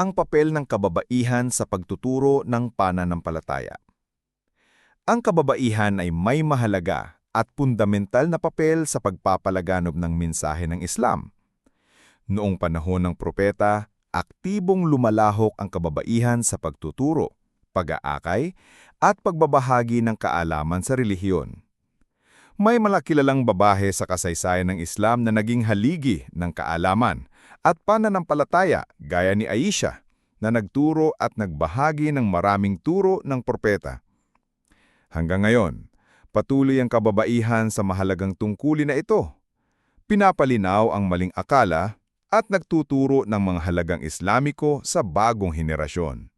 ang papel ng kababaihan sa pagtuturo ng pananampalataya. Ang kababaihan ay may mahalaga at fundamental na papel sa pagpapalaganap ng mensahe ng Islam. Noong panahon ng propeta, aktibong lumalahok ang kababaihan sa pagtuturo, pag-aakay, at pagbabahagi ng kaalaman sa relihiyon. May malakilalang babahe sa kasaysayan ng Islam na naging haligi ng kaalaman at pananampalataya gaya ni Aisha na nagturo at nagbahagi ng maraming turo ng propeta. Hanggang ngayon, patuloy ang kababaihan sa mahalagang tungkulin na ito. Pinapalinaw ang maling akala at nagtuturo ng mga halagang Islamiko sa bagong henerasyon.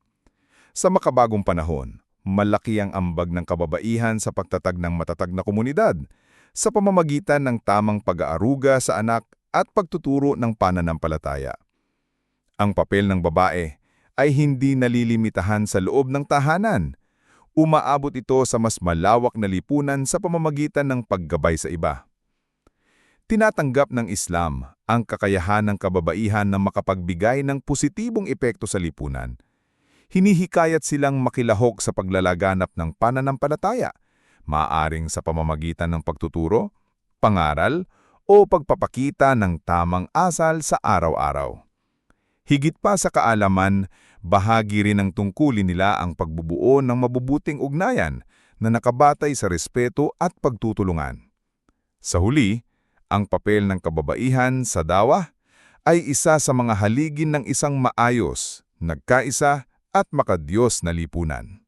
Sa makabagong panahon, malaki ang ambag ng kababaihan sa pagtatag ng matatag na komunidad sa pamamagitan ng tamang pag-aaruga sa anak at pagtuturo ng pananampalataya. Ang papel ng babae ay hindi nalilimitahan sa loob ng tahanan. Umaabot ito sa mas malawak na lipunan sa pamamagitan ng paggabay sa iba. Tinatanggap ng Islam ang kakayahan ng kababaihan na makapagbigay ng positibong epekto sa lipunan hinihikayat silang makilahok sa paglalaganap ng pananampalataya, maaring sa pamamagitan ng pagtuturo, pangaral, o pagpapakita ng tamang asal sa araw-araw. Higit pa sa kaalaman, bahagi rin ng tungkulin nila ang pagbubuo ng mabubuting ugnayan na nakabatay sa respeto at pagtutulungan. Sa huli, ang papel ng kababaihan sa dawa ay isa sa mga haligin ng isang maayos, nagkaisa at makadiyos na lipunan.